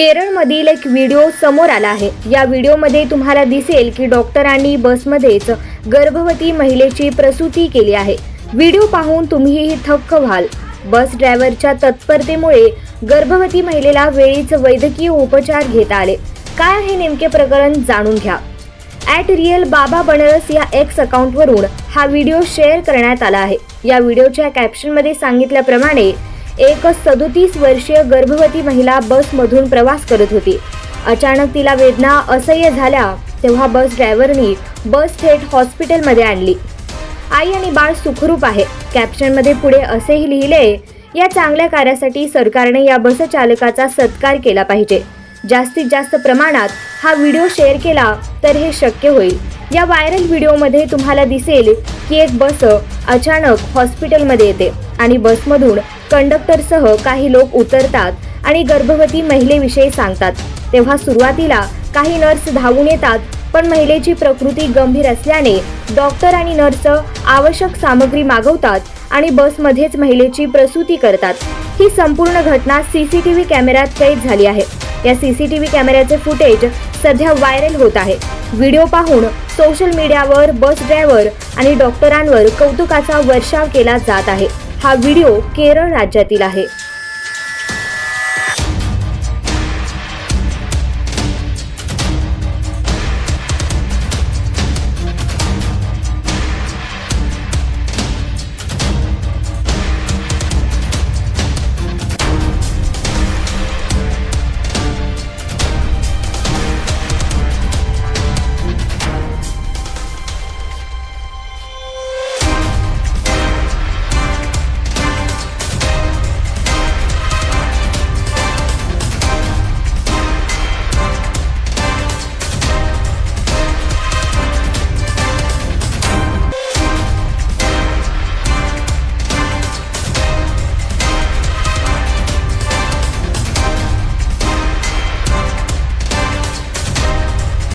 केरळमधील एक व्हिडिओ समोर आला आहे. या व्हिडिओमध्ये तुम्हाला दिसेल की डॉक्टरांनी बसमध्येच गर्भवती महिलेची प्रसूती केली आहे. व्हिडिओ पाहून तुम्हीही थक्क व्हाल. बस ड्रायव्हरच्या तत्परतेमुळे गर्भवती महिलेला वेळीच वैद्यकीय उपचार घेता आले. काय आहे नेमके प्रकरण जाणून घ्या. ॲट रिअल बाबा बनरस या एक्स अकाउंटवरून हा व्हिडिओ शेअर करण्यात आला आहे. या व्हिडिओच्या कॅप्शनमध्ये सांगितल्याप्रमाणे एक सदोतीस वर्षीय गर्भवती महिला बसमधून प्रवास करत होती. अचानक तिला वेदना असह्य झाल्या तेव्हा बस ड्रायव्हरनी बस थेट हॉस्पिटलमध्ये आणली. आई आणि बाळ सुखरूप आहे. कॅप्शनमध्ये पुढे असेही लिहिले या चांगल्या कार्यासाठी सरकारने या बस चालकाचा सत्कार केला पाहिजे. जास्तीत जास्त प्रमाणात हा व्हिडिओ शेअर केला तर हे शक्य होईल. या व्हायरल व्हिडिओमध्ये तुम्हाला दिसेल की एक बस अचानक हॉस्पिटलमध्ये येते. आणि बसमधून कंडक्टरसह काही लोक उतरतात आणि गर्भवती महिलेविषयी सांगतात. तेव्हा सुरुवातीला काही नर्स धावून येतात पण महिलेची प्रकृती गंभीर असल्याने डॉक्टर आणि नर्स आवश्यक सामग्री मागवतात आणि बसमध्येच महिलेची प्रसूती करतात. ही संपूर्ण घटना सीसीटीव्ही कॅमेऱ्यात कैद झाली आहे. या सीसीटीव्ही कॅमेऱ्याचे फुटेज सध्या व्हायरल होत आहे. व्हिडिओ पाहून सोशल मीडियावर बस ड्रायव्हर आणि डॉक्टरांवर कौतुकाचा वर्षाव केला जात आहे. हा व्हिडिओ केरळ राज्यातील आहे.